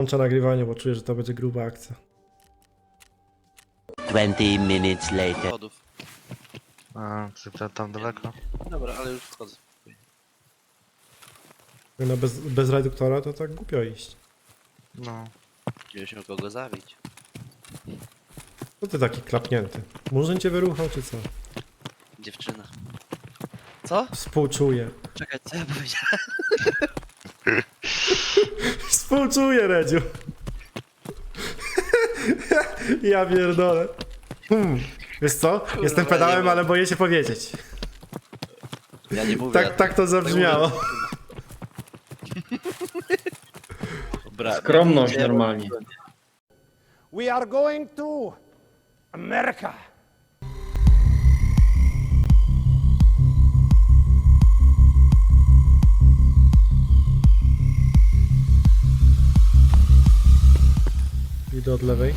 Łączę nagrywanie, bo czuję, że to będzie gruba akcja. 20 minutes later. Schodów. A, czy to tam daleko? Dobra, ale już wchodzę. No bez, bez reduktora to tak głupio iść. No. Miał kogo zabić. Co ty taki klapnięty? Murzyn cię wyruchał, czy co? Dziewczyna. Co? Współczuję. Czekaj, co ja powiedziałem? Współczuję, Redziu. ja pierdolę. Hmm. Wiesz co? Jestem Kurwa, pedałem, nie ale boję się powiedzieć. Ja nie mówię. Tak, tak to zabrzmiało. Dobra, Skromność nie- normalnie. We are going to America. Idę od lewej.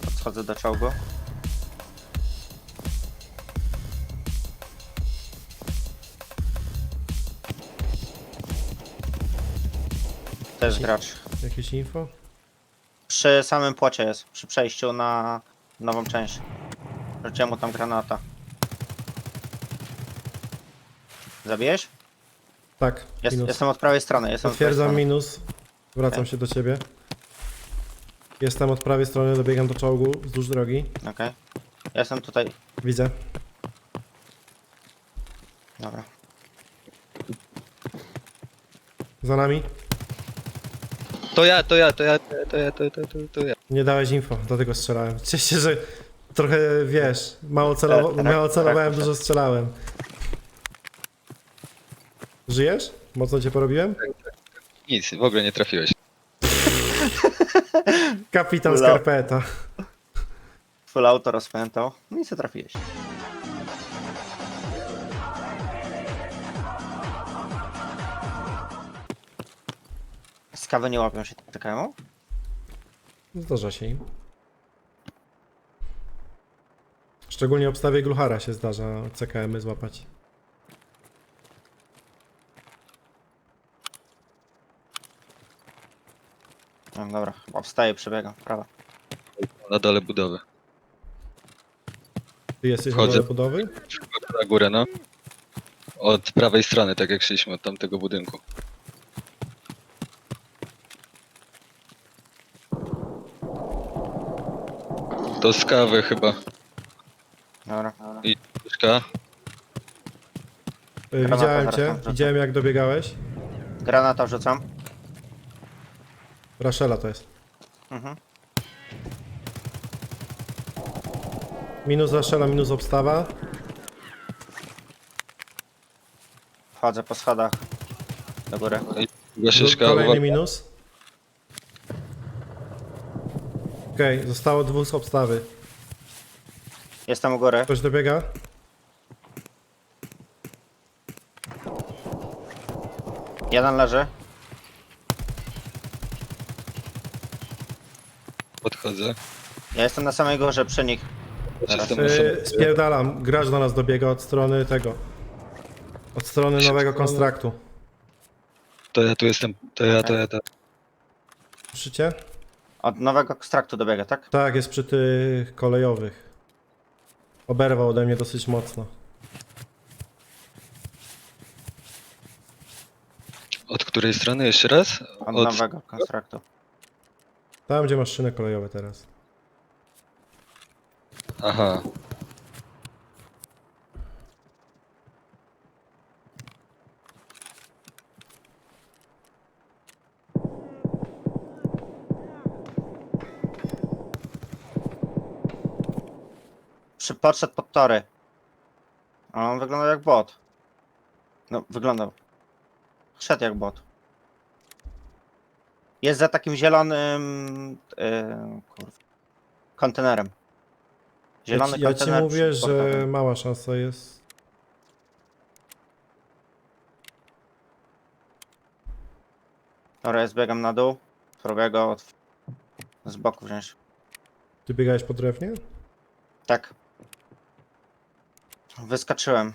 Podchodzę do czołgu. Też gracz. Jakieś info? Przy samym płocie jest, przy przejściu na nową część. Rzuciłem mu tam granata. Zabiłeś? Tak, Jest, minus. jestem od prawej strony. Jestem od prawej Potwierdzam strony. minus. Wracam się do ciebie. Jestem od prawej strony, dobiegam do czołgu wzdłuż drogi. Okej. Ja jestem tutaj. Widzę. Dobra. Za nami. To ja, to ja, to ja, to ja, to ja, to ja, to ja, to ja. Nie dałeś info, dlatego strzelałem. Cieszę się, że trochę wiesz, mało, celowo, Tak, tak, mało celowałem, tak. dużo strzelałem. Żyjesz? Mocno cię porobiłem? Nic, w ogóle nie trafiłeś. Kapitan Ula. Skarpeta. Full auto rozpętał. No i co trafiłeś? Z kawy nie łapią się TKM? Zdarza się im. Szczególnie obstawie Gluchara się zdarza CKM-y złapać. Dobra, chyba wstaję, przebiegam. Prawa. Na dole budowy. Ty jesteś na Wchodzę. dole budowy? Na górę, no. Od prawej strony, tak jak szliśmy od tamtego budynku. To z kawy chyba. Dobra, dobra. I. Y, Granata Widziałem zaraz cię, tam wrzucę. widziałem jak dobiegałeś. Granata wrzucam. Raszela to jest. Mhm. Minus Raszela, minus obstawa. Wchodzę po schodach. Do góry. Druga szyszka, Kolejny uwaga. minus. Okej, zostało dwóch z obstawy. Jestem u góry. Ktoś dobiega? Jeden leży. Podchodzę. Ja jestem na samej górze przy nich. Jestem na Yy, samym- spierdalam, gracz do nas dobiega od strony tego. Od strony nowego konstraktu. To ja tu jestem, to ja, to ja, to. Słyszycie? Od nowego ekstraktu dobiega, tak? Tak, jest przy tych kolejowych. Oberwał ode mnie dosyć mocno. Od której strony jeszcze raz? Od, Od... nowego konstruktu. Tam, gdzie masz szyny kolejowe teraz. Aha. Przy, podszedł pod tory. A on wyglądał jak bot. No, wyglądał. Szedł jak bot. Jest za takim zielonym... Yy, kurwa. Kontenerem. Ja Zielony ci, ja ci kontener mówię, przy że mała szansa jest. Dobra, ja zbiegam na dół. Spróbuję go od... z boku wziąć. Ty biegałeś po drewnie? Tak. Wyskoczyłem.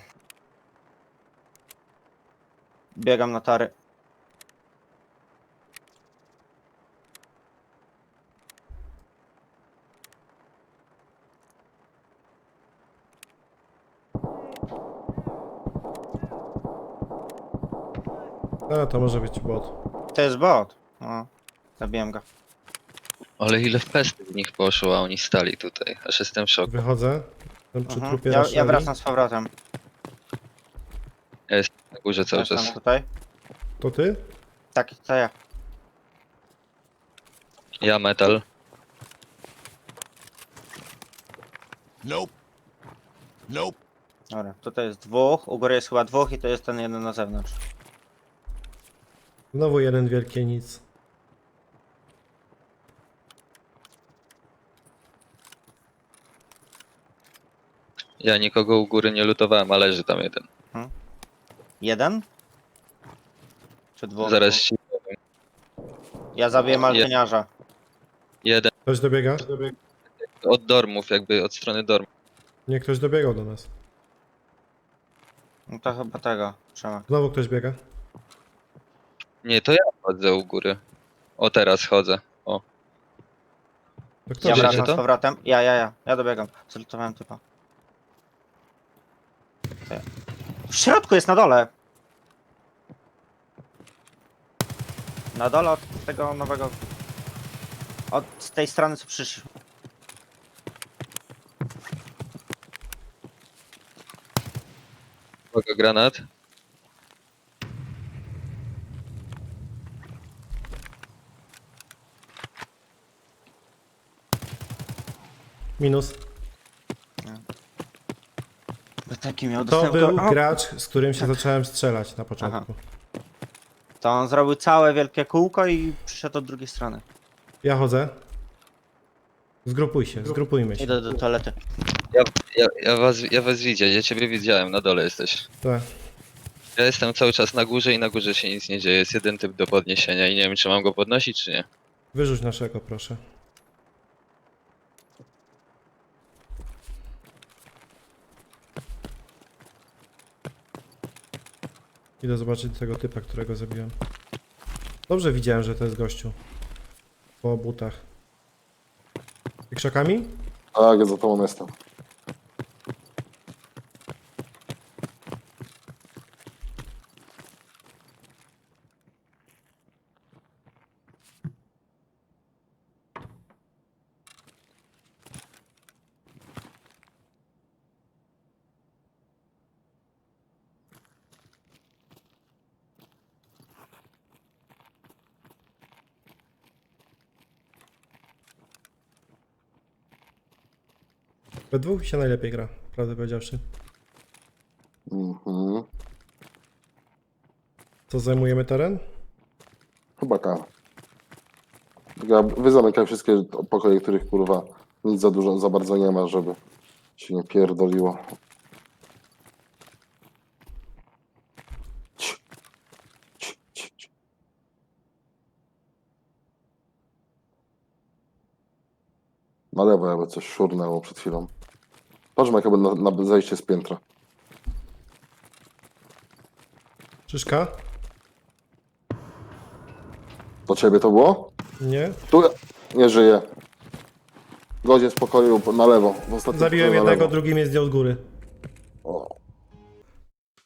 Biegam na tory. A, to może być bot. To jest bot. No. Zabiłem go. Ale ile pesty w nich poszło, a oni stali tutaj. Aż jestem w szoku. Wychodzę. Tam przy Mhm. trupie Ja, ja wracam z powrotem. Ja jestem na górze cały czas. tutaj. To ty? Tak, to ja. Ja metal. Dobra, tutaj jest dwóch, u góry jest chyba dwóch i to jest ten jeden na zewnątrz. Znowu jeden wielkie nic. Ja nikogo u góry nie lutowałem, a leży tam jeden. Jeden? Czy dwóch? Zaraz ci Ja zabiję maltyniarza. jeden Ktoś dobiega? od dormów, jakby od strony dormów. Nie, ktoś dobiegał do nas. No to chyba tego, Przemek. Znowu ktoś biega. Nie, to ja chodzę u góry. O, teraz chodzę. O, To kto Ja wracam to? z powrotem. Ja, ja, ja. Ja dobiegam. Zlutowałem typa. To ja. W środku jest na dole. Na dole od tego nowego... Od z tej strony co przyszli. uwaga, granat. Minus. By taki miał To dostęp do- był O! gracz, z którym się zacząłem strzelać na początku. To on zrobił całe wielkie kółko i przyszedł od drugiej strony. Ja chodzę. Zgrupuj się, zgrupujmy się. Idę do toalety. Ja, ja, ja, was, ja was widzę, ja ciebie widziałem, na dole jesteś. Tak. Ja jestem cały czas na górze i na górze się nic nie dzieje. Jest jeden typ do podniesienia i nie wiem, czy mam go podnosić, czy nie. Wyrzuć naszego, proszę. Idę zobaczyć tego typa, którego zabiłem. Dobrze widziałem, że to jest gościu. Po butach. I krzakami? Tak, za tobą jestem. We dwóch się najlepiej gra, prawdę powiedziawszy. Mhm. Co zajmujemy teren? Chyba tak. Ja, wy zamykaj wszystkie pokoje, których kurwa nic za dużo, za bardzo nie ma, żeby się nie pierdoliło. Na lewo jakby coś szurnęło przed chwilą. Patrzmy jakby na, na zejście z piętra. Szyszka? Do ciebie to było? Nie? Tu nie żyje. Godzie z pokoju na lewo. W ostatnim Zabiłem pokoju na jednego, lewo. drugi mnie zdjął z góry. O.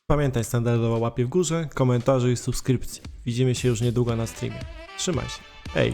Pamiętaj standardowo łapie w górze, komentarzy i subskrypcji. Widzimy się już niedługo na streamie. Trzymaj się. Hej!